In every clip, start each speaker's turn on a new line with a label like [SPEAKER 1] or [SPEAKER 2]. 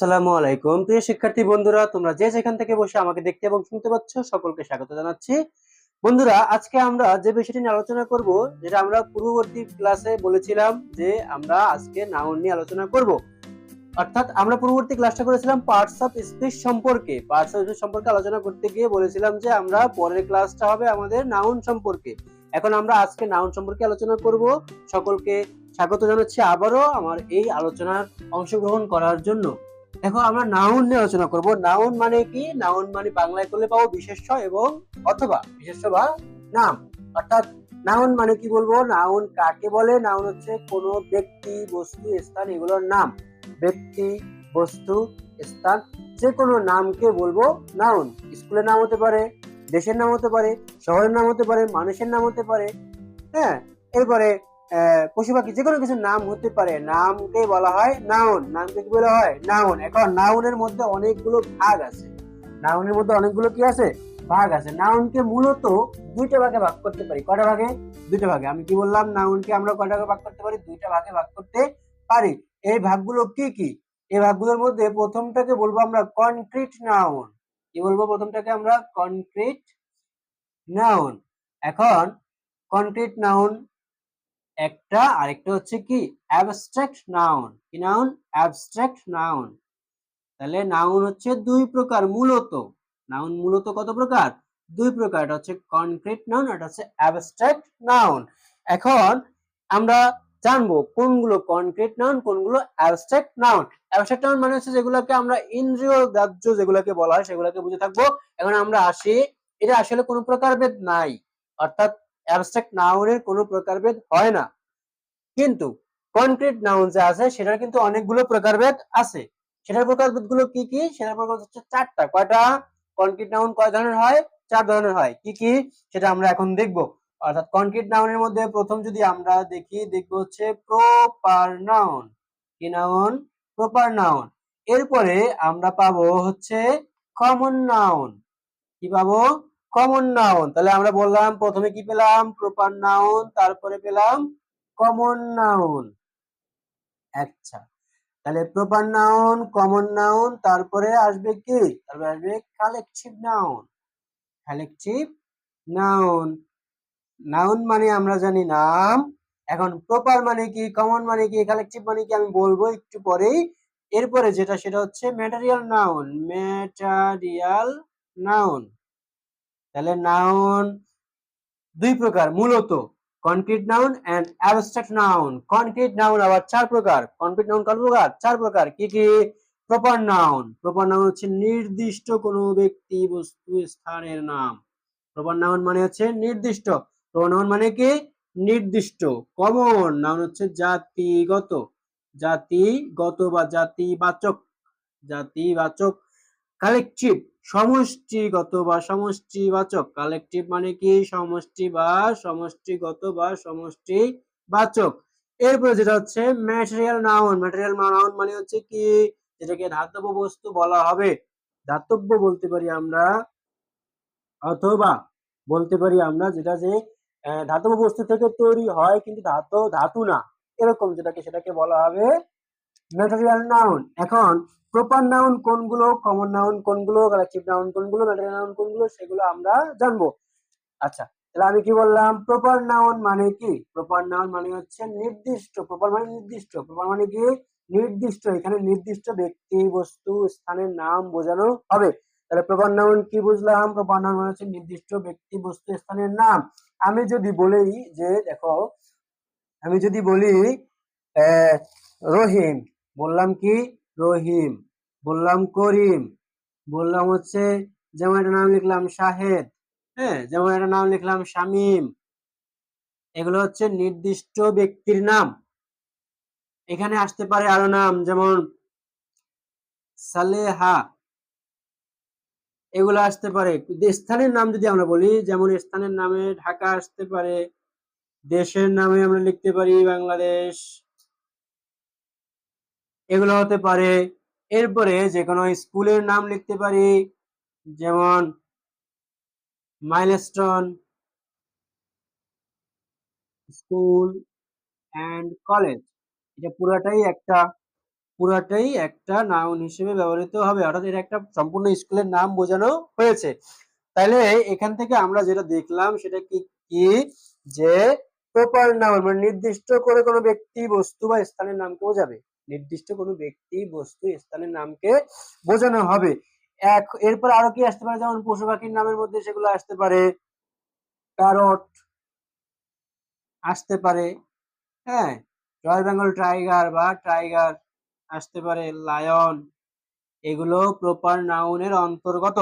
[SPEAKER 1] আসসালামু আলাইকুম। প্রিয় শিক্ষার্থী বন্ধুরা, তোমরা যে যেখান থেকে বসে আমাকে দেখতে এবং শুনতে পাচ্ছ, সকলকে স্বাগত জানাচ্ছি। বন্ধুরা, আজকে আমরা যে বিষয়টি নিয়ে আলোচনা করব, যেটা আমরা পূর্ববর্তী ক্লাসে বলেছিলাম যে আমরা আজকে নাউন নিয়ে আলোচনা করব। অর্থাৎ আমরা পূর্ববর্তী ক্লাসটা করেছিলাম পার্টস অফ স্পিচ সম্পর্কে। পার্টস অফ স্পিচ সম্পর্কে আলোচনা করতে গিয়ে বলেছিলাম যে আমরা পরের ক্লাসটা হবে আমাদের নাউন সম্পর্কে। এখন আমরা আজকে নাউন সম্পর্কে আলোচনা করব। সকলকে স্বাগত জানাচ্ছি আবারও আমার এই আলোচনার অংশগ্রহণ করার জন্য। দেখো আমরা নাউন নিয়ে আলোচনা করব। নাউন মানে কি? নাউন মানে বাংলায় করলে পাবো বিশেষ্য এবং অথবা বিশেষ্য বা নাম। অর্থাৎ নাউন মানে কি বলব? নাউন কাকে বলে? নাউন হচ্ছে কোনো ব্যক্তি, বস্তু, স্থান, এগুলোর নাম। ব্যক্তি, বস্তু, স্থান যে কোনো নামকে বলব নাউন স্কুলের নাম হতে পারে, দেশের নাম হতে পারে, শহরের নাম হতে পারে, মানুষের নাম হতে পারে হ্যাঁ? এরপরে পশু পাখি যে কোনো কিছু নাম হতে পারে। নামকে বলা হয় নাউন। নামকে কি বলা হয়? নাউন। এখন নাউনের মধ্যে অনেকগুলো ভাগ আছে। নাউনের মধ্যে অনেকগুলো কি আছে? ভাগ আছে। নাউনকে মূলত দুইটা ভাগে ভাগ করতে পারি। কটা ভাগে? দুইটা ভাগে। আমি কি বললাম? নাউনকে আমরা কটা ভাগে ভাগ করতে পারি? দুইটা ভাগে ভাগ করতে পারি। এই ভাগগুলো কি কি? এই ভাগগুলোর মধ্যে প্রথমটাকে বলব আমরা কনক্রিট নাউন কি বলব প্রথমটাকে আমরা? কনক্রিট নাউন এখন কনক্রিট নাউন একটা, আরেকটা হচ্ছে কি? অ্যাবস্ট্রাক্ট নাউন কি নাউন অ্যাবস্ট্রাক্ট নাউন তাহলে নাউন হচ্ছে দুই প্রকার মূলত। নাউন মূলত কত প্রকার? দুই প্রকার। এটা হচ্ছে কনক্রিট নাউন এটা হচ্ছে অ্যাবস্ট্রাক্ট নাউন এখন আমরা জানব কোনগুলো কনক্রিট নাউন কোনগুলো অ্যাবস্ট্রাক্ট নাউন অ্যাবস্ট্রাক্ট নাউন মানে হচ্ছে যেগুলোকে আমরা ইন্দ্রিয় গ্রাহ্য যেগুলোকে বলা হয়, সেগুলোকে বুঝে থাকব। এখন আমরা আসি, এটা আসলে কোনো প্রকারভেদ নাই। অর্থাৎ অ্যাবস্ট্রাক্ট নাউনের কোনো প্রকারভেদ হয় না। কিন্তু কনক্রিট নাউন যে আছে, সেটার কিন্তু অনেকগুলো প্রকারভেদ আছে। সেটার প্রকারভেদগুলো কি কি? সেটার প্রকারভেদ হচ্ছে চারটা। কয়টা? কনক্রিট নাউন কয় ধরনের হয়? চার ধরনের হয়। কি কি? সেটা আমরা এখন দেখব। অর্থাৎ কনক্রিট নাউনের মধ্যে প্রথম যদি আমরা দেখি, দেখব হচ্ছে প্রপার নাউন কি নাউন প্রপার নাউন এরপরে আমরা পাবো হচ্ছে কমন নাউন কি পাবো? কমন নাউন তাহলে আমরা বললাম, প্রথমে কি পেলাম? প্রপার নাউন তারপরে পেলাম কমন নাউন আচ্ছা তাহলে প্রপার নাউন কমন নাউন তারপরে আসবে কি? তারপরে আসবে collective noun collective noun noun মানে আমরা জানি নাম। এখন প্রপার মানে কি কমন মানে কি কালেকটিভ মানে কি আমি বলব একটু পরেই। এরপরে যেটা, সেটা হচ্ছে ম্যাটেরিয়াল নাউন ম্যাটেরিয়াল নাউন তাহলে নাউন দুই প্রকার, মূলত concrete noun and abstract noun concrete noun আবার চার প্রকার কনক্রিট নাউন কত প্রকার? চার প্রকার, কি কি? প্রপার নাউন প্রপার নাউন হচ্ছে নির্দিষ্ট কোনো ব্যক্তি বস্তু স্থানের নাম। প্রপার নাউন মানে হচ্ছে নির্দিষ্ট। প্রপার নাউন মানে কি? নির্দিষ্ট। কমন নাউন হচ্ছে জাতিগত। জাতিগত বা জাতিবাচক। জাতিবাচক। কালেকটিভ সমষ্টিগত বা সমষ্টিবাচক। কালেকটিভ মানে কি? সমষ্টি বা সমষ্টিগত বা সমষ্টিবাচক। এরপরে যেটা হচ্ছে ম্যাটেরিয়াল নাউন ম্যাটেরিয়াল নাউন মানে হচ্ছে কি? যেটাকে ধাতব বস্তু বলা হবে। ধাতব্য বলতে পারি আমরা, অথবা বলতে পারি আমরা যেটা যে ধাতব বস্তু থেকে তৈরি হয় কিন্তু ধাতু ধাতু না। এরকম যেটাকে, সেটাকে বলা হবে ম্যাটেরিয়াল নাউন এখন প্রপার নাউন কোনগুলো কমন নাউন কোনগুলো কালেকটিভ নাউন কোনগুলো ম্যাটেরিয়াল নাউন কোনগুলো, সেগুলো আমরা জানব। আচ্ছা তাহলে আমি কি বললাম? প্রপার নাউন মানে কি? প্রপার নাউন মানে হচ্ছে নির্দিষ্ট প্রপার মানে নির্দিষ্ট। প্রপার মানে কি? নির্দিষ্ট, এখানে নির্দিষ্ট ব্যক্তি, বস্তু, স্থানের নাম বোঝানো হবে। তাহলে প্রপার নাউন কি বুঝলাম? প্রপার নাউন মানে হচ্ছে নির্দিষ্ট ব্যক্তি, বস্তু, স্থানের নাম। আমি যদি বলি যে, দেখো, আমি যদি বলি রহিম বললাম কি? রহিম। বললাম করিম। বললাম হচ্ছে, যেমন একটা নাম লিখলাম শাহেদ। হ্যাঁ যেমন একটা নাম লিখলাম শামীম। এগুলো হচ্ছে নির্দিষ্ট ব্যক্তির নাম। এখানে আসতে পারে আরও নাম, যেমন সালেহা। এগুলো আসতে পারে। স্থানের নাম যদি আমরা বলি, যেমন স্থানের নামে ঢাকা আসতে পারে, দেশের নামে আমরা লিখতে পারি বাংলাদেশ। এগুলো হতে পারে। এরপরে যে কোনো স্কুলের নাম লিখতে পারি, যেমন মাইলস্টোন স্কুল অ্যান্ড কলেজ। এটা পুরাটাই একটা পুরাটাই একটা নাউন হিসেবে ব্যবহৃত হবে। অর্থাৎ এটা একটা সম্পূর্ণ স্কুলের নাম বোঝানো হয়েছে। তাহলে এখান থেকে আমরা যেটা দেখলাম সেটা কি কি? যে প্রপার নাউন মানে নির্দিষ্ট করে কোনো ব্যক্তি, বস্তু বা স্থানের নামকে বোঝাবে। নির্দিষ্ট কোনো ব্যক্তি, বস্তু, স্থানের নামকে বোঝানো হবে। এক, এরপর আরও কি আসতে পারে? যেমন পশু পাখির নামের মধ্যে সেগুলো আসতে পারে। প্যারট আসতে পারে। হ্যাঁ রয়্যাল বেঙ্গল টাইগার বা টাইগার আসতে পারে। লায়ন, এগুলো প্রপার নাউনের অন্তর্গত।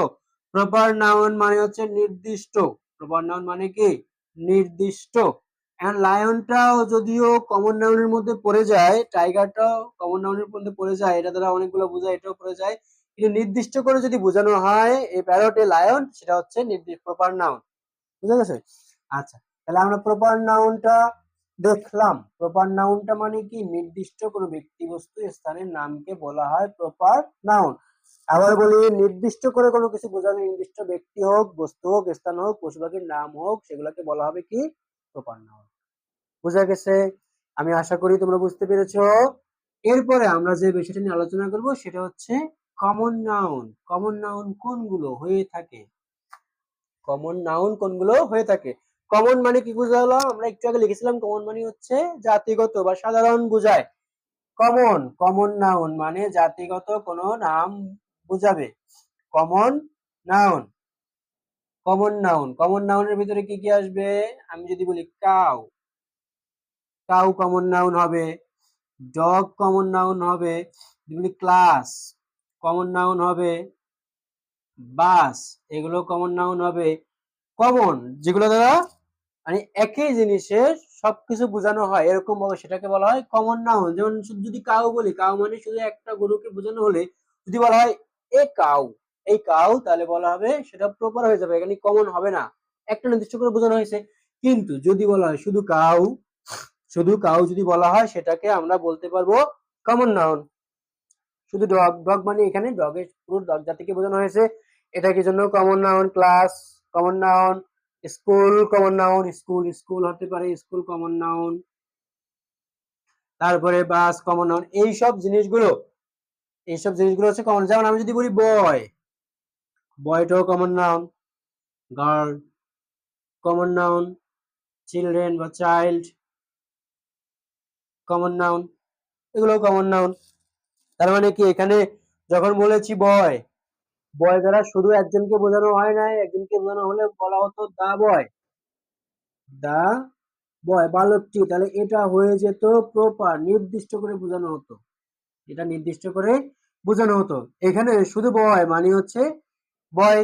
[SPEAKER 1] প্রপার নাউন মানে হচ্ছে নির্দিষ্ট। প্রপার নাউন মানে কি? নির্দিষ্ট। এন্ড লায়নটাও যদিও কমন নাউনের মধ্যে পড়ে যায় টাইগারটাও কমন নাউনের মধ্যে পড়ে যায়, এটা দ্বারা অনেকগুলো বোঝায়, এটাও পড়ে যায়। কিন্তু নির্দিষ্ট করে যদি বোঝানো হয়, এই প্যারটে লায়ন সেটা হচ্ছে প্রপার নাউন বুঝা গেছে? আচ্ছা তাহলে আমরা প্রপার নাউনটা দেখলাম। প্রপার নাউনটা মানে কি? নির্দিষ্ট কোনো ব্যক্তি বস্তু স্থানের নামকে বলা হয় প্রপার নাউন আবার বলি, নির্দিষ্ট করে কোনো কিছু বোঝানো নির্দিষ্ট ব্যক্তি হোক, বস্তু হোক, স্থান হোক পশু পাখির নাম হোক, সেগুলোকে বলা হবে কি? প্রপার নাউন বোঝা গেছে? আমি আশা করি তোমরা বুঝতে পেরেছ। এরপরে আমরা যে বিষয়টা নিয়ে আলোচনা করব সেটা হচ্ছে কমন নাউন কমন নাউন কোনগুলো হয়ে থাকে? কমন নাউন কোনগুলো হয়ে থাকে? কমন মানে কি বুঝালাম আমরা একটু আগে লিখেছিলাম কমন মানে হচ্ছে জাতিগত বা সাধারণ বোঝায়। কমন কমন নাউন মানে জাতিগত কোনো নাম বোঝাবে। Common noun common noun common নাউনের ভিতরে কি কি আসবে? আমি যদি বলি কাউ কাউ কমন নাউন হবে ডগ কমন নাউন হবে বলি ক্লাস কমন নাউন হবে বাস এগুলো কমন নাউন হবে। কমন যেগুলো দ্বারা মানে একই জিনিসের সবকিছু বোঝানো হয় এরকম ভাবে সেটাকে বলা হয় কমন নাউন যেমন যদি কাউ বলি, কাউ মানে শুধু একটা গরুকে বোঝানো হলে যদি বলা হয় এ কাউ, এই কাউ তাহলে বলা হবে সেটা প্রপার হয়ে যাবে, এখানে কমন হবে না। একটা নির্দিষ্ট করে বোঝানো হয়েছে। কিন্তু যদি বলা হয় শুধু কাউ শুধু কাউ যদি বলা হয় সেটাকে আমরা বলতে পারব কমন নাউন শুধু ডগ ডগ মানে এখানে ডগের পুরো ডগ জাতিকে বোঝানো হয়েছে। এটা কি জন্য common noun class common noun school common noun school school হতে পারে, স্কুল কমন নাউন তারপরে বাস কমন নাউন এই সব জিনিসগুলো, এইসব জিনিসগুলো হচ্ছে কমন যেমন আমি যদি বলি boy, বয়টাও common noun girl common noun children বা চাইল্ড নাউন এগুলো কমন নাউন তার মানে কি? এখানে যখন বলেছি বয় বয় দ্বারা শুধু একজনকে বোঝানো হয় নাই, একজনকে বোঝানো হলে বলা হতো দা বয় দা বয় বালকটি। তাহলে এটা হয়ে যেত প্রপার নির্দিষ্ট করে বোঝানো হতো। এটা নির্দিষ্ট করে বোঝানো হতো। এখানে শুধু বয় মানে হচ্ছে বয়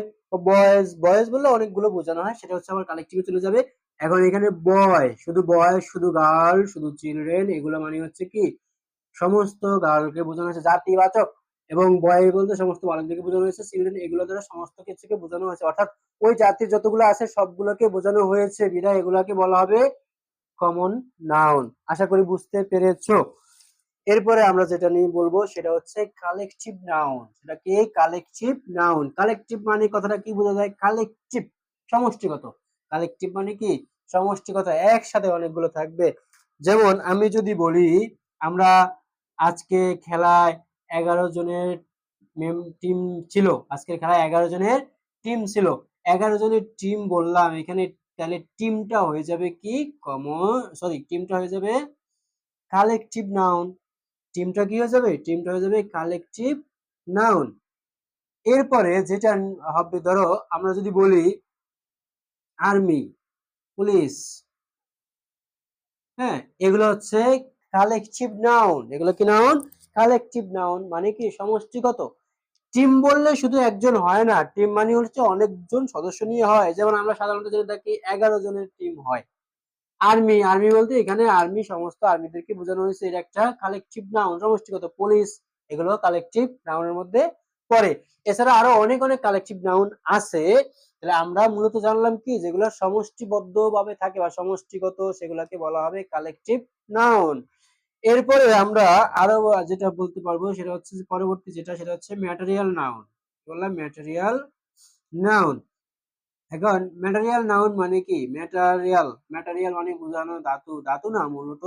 [SPEAKER 1] বয়েজ বয়েজ বললে অনেকগুলো বোঝানো হয়, সেটা হচ্ছে আমার কালেকটিভে চলে যাবে। এখন এখানে বয় শুধু বয় শুধু গার্ল শুধু চিলড্রেন এগুলো মানে হচ্ছে কি? সমস্ত গার্লকে বোঝানো হয়েছে, জাতিবাচক এবং বয় বলতে সমস্ত বালকদেরকে বোঝানো হয়েছে চিলড্রেন এগুলো দ্বারা সমস্ত কিছুকে বোঝানো হয়েছে। অর্থাৎ ওই জাতির যতগুলো আছে, সবগুলোকে বোঝানো হয়েছে বিধায় এগুলাকে বলা হবে কমন নাউন আশা করি বুঝতে পেরেছ। এরপরে আমরা যেটা নিয়ে বলব, সেটা হচ্ছে কালেকটিভ নাউন সেটা কি? কালেকটিভ নাউন কালেকটিভ মানে কথাটা কি বোঝা যায়? কালেকটিভ সমষ্টিগত। কালেকটিভ মানে কি? সমষ্টিগত, একসাথে অনেকগুলো থাকবে। যেমন আমি যদি বলি, আমরা আজকে খেলায় এগারো জনের টিম ছিল। আজকের খেলায় এগারো জনের টিম ছিল। এগারো জনের টিম বললাম, এখানে তাহলে টিমটা হয়ে যাবে কি? কমন সরি টিমটা হয়ে যাবে কালেকটিভ নাউন টিমটা কি হয়ে যাবে? টিমটা হয়ে যাবে কালেকটিভ নাউন এরপরে যেটা হবে, ধরো, আমরা যদি বলি আর্মি, পুলিশ। হ্যাঁ এগুলো হচ্ছে কালেকটিভ নাউন। এগুলো কি নাউন? কালেকটিভ নাউন মানে কি? সমষ্টিগত। টিম বললে শুধু একজন হয় না, টিম মানে হচ্ছে অনেকজন সদস্য নিয়ে হয়। যেমন আমরা সাধারণত যেটা দেখি, এগারো জনের টিম হয়। আর্মি আর্মি বলতে এখানে আর্মি, সমস্ত আর্মিদেরকে বোঝানো হয়েছে। এটা একটা কালেকটিভ নাউন, সমষ্টিগত। পুলিশ, এগুলো কালেকটিভ নাউনের মধ্যে পড়ে। এছাড়া আরও অনেক অনেক কালেকটিভ নাউন আছে। তাহলে আমরা মূলত জানলাম কি, যেগুলো সমষ্টিবদ্ধ ভাবে থাকে বা সমষ্টিগত সেগুলোকে বলা হবে কালেকটিভ নাউন এরপরে আমরা আরও যেটা বলতে পারব সেটা হচ্ছে পরবর্তী যেটা, সেটা হচ্ছে ম্যাটেরিয়াল নাউন বললাম? ম্যাটেরিয়াল নাউন এখন ম্যাটেরিয়াল নাউন মানে কি? ম্যাটেরিয়াল ম্যাটেরিয়াল মানে বোঝানো ধাতু। ধাতু না, মূলত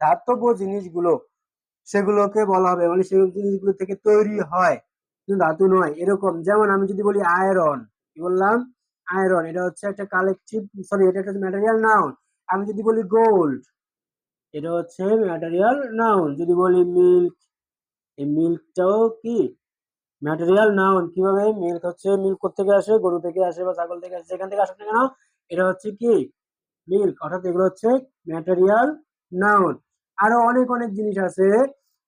[SPEAKER 1] ধাতব্য জিনিসগুলো, সেগুলোকে বলা হবে। মানে সেগুলো জিনিসগুলো থেকে তৈরি হয়। কিন্তু ধাতু নয়, এরকম। যেমন আমি যদি বলি আয়রন কি বললাম? আয়রন এটা হচ্ছে একটা কালেকটিভ সরি এটা একটা ম্যাটেরিয়াল নাউন আমি যদি বলি গোল্ড এটা হচ্ছে ম্যাটেরিয়াল নাউন যদি বলি মিল্ক এই মিল্কটাও কি? ম্যাটেরিয়াল নাউন কীভাবে? মিল্ক হচ্ছে মিল্ক থেকে আসে? গরু থেকে আসে বা ছাগল থেকে আসে? যেখান থেকে আসুক না কেন, এটা হচ্ছে কি? মিল্ক অর্থাৎ এগুলো হচ্ছে ম্যাটেরিয়াল নাউন আরও অনেক অনেক জিনিস আছে।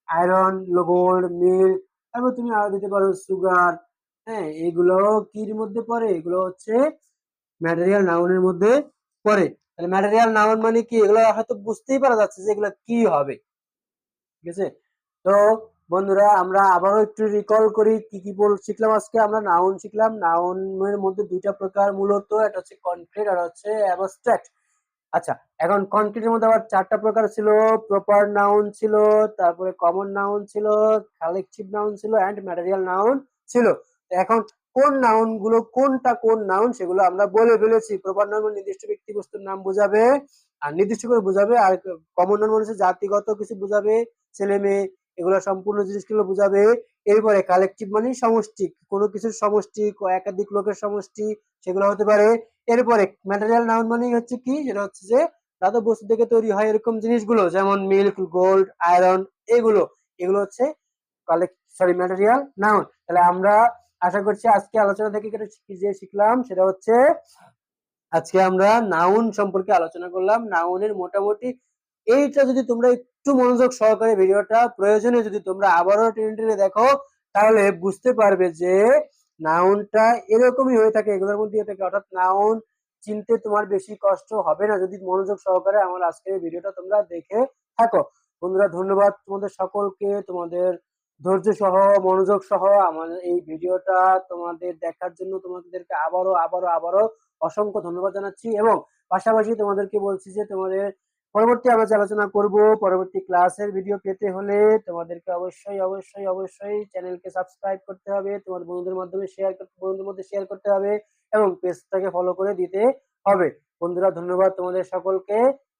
[SPEAKER 1] আয়রন গোল্ড মিল্ক তারপর তুমি আরও দিতে পারো সুগার হ্যাঁ এগুলো কির মধ্যে পড়ে? এগুলো হচ্ছে ম্যাটেরিয়াল নাউনের মধ্যে পড়ে। তাহলে ম্যাটেরিয়াল নাউন মানে কি? এগুলো হয়তো বুঝতেই পারা যাচ্ছে যে এগুলো কি হবে। ঠিক আছে? তো বন্ধুরা, আমরা আবারও একটু রিকল করি কি কি বল শিখলাম আজকে। আমরা নাউন শিখলাম। নাউনের মধ্যে দুইটা প্রকার মূলত, একটা হচ্ছে কনক্রিট আর হচ্ছে অ্যাবস্ট্রাক্ট আচ্ছা এখন কনক্রিটের মধ্যে আবার চারটা প্রকার ছিল। প্রপার নাউন ছিল, তারপরে কমন নাউন ছিল কালেকটিভ নাউন ছিল অ্যান্ড ম্যাটেরিয়াল নাউন ছিল। এখন কোন নাউনগুলো, কোনটা কোন নাউন সেগুলো আমরা বলে ফেলেছি। প্রপার নাউন নির্দিষ্ট ব্যক্তি বস্তুর নাম বোঝাবে, আর নির্দিষ্ট করে বোঝাবে, আর কমন নাউন মানে জাতিগত কিছু বোঝাবে, ছেলে মেয়ে, এগুলো সম্পূর্ণ জিনিসগুলো বোঝাবে। এরপরে কালেকটিভ মানে সমষ্টি, কোনো কিছুর সমষ্টি একাধিক লোকের সমষ্টি, সেগুলো হতে পারে। এরপরে ম্যাটেরিয়াল নাউন মানে হচ্ছে কি? যেটা হচ্ছে যে ধাতব বস্তু থেকে তৈরি হয় এরকম জিনিসগুলো, যেমন মিল্ক গোল্ড আয়রন এগুলো। এগুলো হচ্ছে কালেক্ট সরি ম্যাটেরিয়াল নাউন তাহলে আমরা আশা করছি আজকে আলোচনা থেকে যে শিখলাম, সেটা হচ্ছে আজকে আমরা নাউন সম্পর্কে আলোচনা করলাম। নাউনের মোটামুটি এইটা যদি তোমরা একটু মনোযোগ সহকারে ভিডিওটা প্রয়োজনে যদি তোমরা আবারও টেনে টেনে দেখো, তাহলে বুঝতে পারবে যে নাউনটা এরকমই হয়ে থাকে, এগুলোর মধ্যে হয়ে থাকে। অর্থাৎ নাউন চিনতে তোমার বেশি কষ্ট হবে না যদি মনোযোগ সহকারে আমার আজকের ভিডিওটা তোমরা দেখে থাকো। বন্ধুরা, ধন্যবাদ তোমাদের সকলকে, তোমাদের ধৈর্য সহ মনোযোগ সহ আমাদের এই ভিডিওটা তোমাদের দেখার জন্য তোমাদেরকে আবারও আবারও আবারও অসংখ্য ধন্যবাদ জানাচ্ছি এবং পাশাপাশি তোমাদেরকে বলছি যে তোমাদের পরবর্তী আমরা আলোচনা করব, পরবর্তী ক্লাসের ভিডিও পেতে হলে তোমাদেরকে অবশ্যই অবশ্যই অবশ্যই চ্যানেলকে সাবস্ক্রাইব করতে হবে, তোমার বন্ধুদের মাধ্যমে শেয়ার বন্ধুদের মধ্যে শেয়ার করতে হবে এবং পেজটাকে ফলো করে দিতে হবে। বন্ধুরা, ধন্যবাদ তোমাদের সকলকে।